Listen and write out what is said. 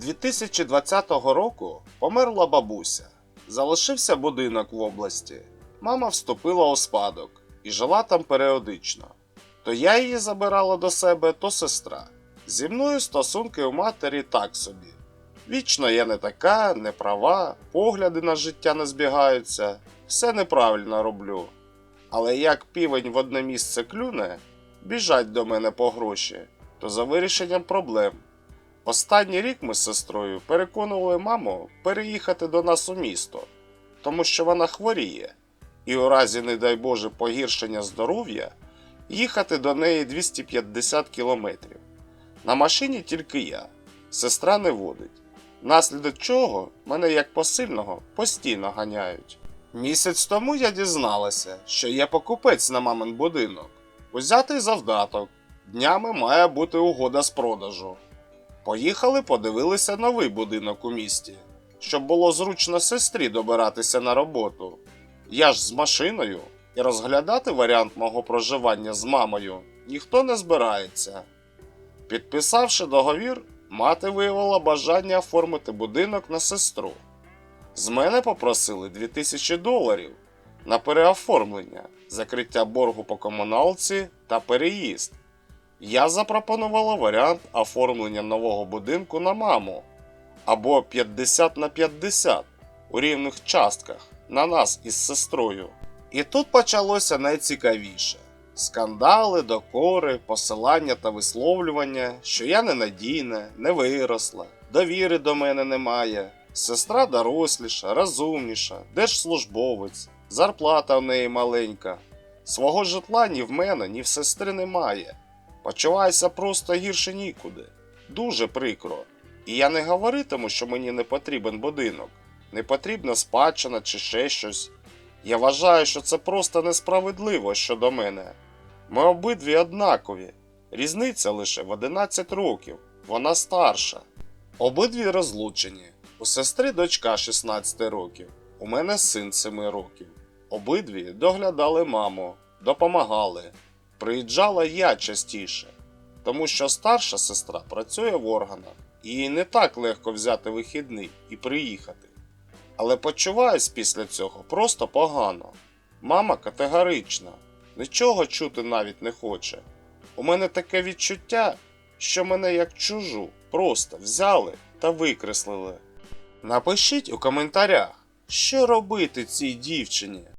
2020 року померла бабуся. Залишився будинок в області. Мама вступила у спадок і жила там періодично. То я її забирала до себе, то сестра. Зі мною стосунки у матері так собі. Вічно я не така, не права, погляди на життя не збігаються, все неправильно роблю. Але як півень в одне місце клюне, біжать до мене по гроші, то за вирішенням проблем. Останній рік ми з сестрою переконували маму переїхати до нас у місто, тому що вона хворіє, і у разі, не дай Боже, погіршення здоров'я їхати до неї 250 кілометрів. На машині тільки я, сестра не водить. Наслідок чого мене як посильного постійно ганяють. Місяць тому я дізналася, що є покупець на мамин будинок. Узятий завдаток. Днями має бути угода з продажу. Поїхали, подивилися новий будинок у місті, щоб було зручно сестрі добиратися на роботу. Я ж з машиною і розглядати варіант мого проживання з мамою ніхто не збирається. Підписавши договір, мати виявила бажання оформити будинок на сестру. З мене попросили 2000 доларів на переоформлення, закриття боргу по комуналці та переїзд. Я запропонувала варіант оформлення нового будинку на маму або 50 на 50 у рівних частках на нас із сестрою. І тут почалося найцікавіше: скандали, докори, посилання та висловлювання, що я ненадійна, не виросла, довіри до мене немає. Сестра доросліша, розумніша, держслужбовець, зарплата в неї маленька. Свого житла ні в мене, ні в сестри немає. Почуваюся просто гірше нікуди. Дуже прикро. І я не говоритиму, що мені не потрібен будинок, не потрібна спадщина чи ще щось. Я вважаю, що це просто несправедливо щодо мене. Ми обидві однакові. Різниця лише в 11 років, вона старша. Обидві розлучені. У сестри дочка 16 років, у мене син 7 років. Обидві доглядали маму, допомагали. Приїжджала я частіше, тому що старша сестра працює в органах, і їй не так легко взяти вихідний і приїхати. Але почуваюсь після цього просто погано. Мама категорична, нічого чути навіть не хоче. У мене таке відчуття, що мене як чужу просто взяли та викреслили. Напишіть у коментарях, що робити цій дівчині.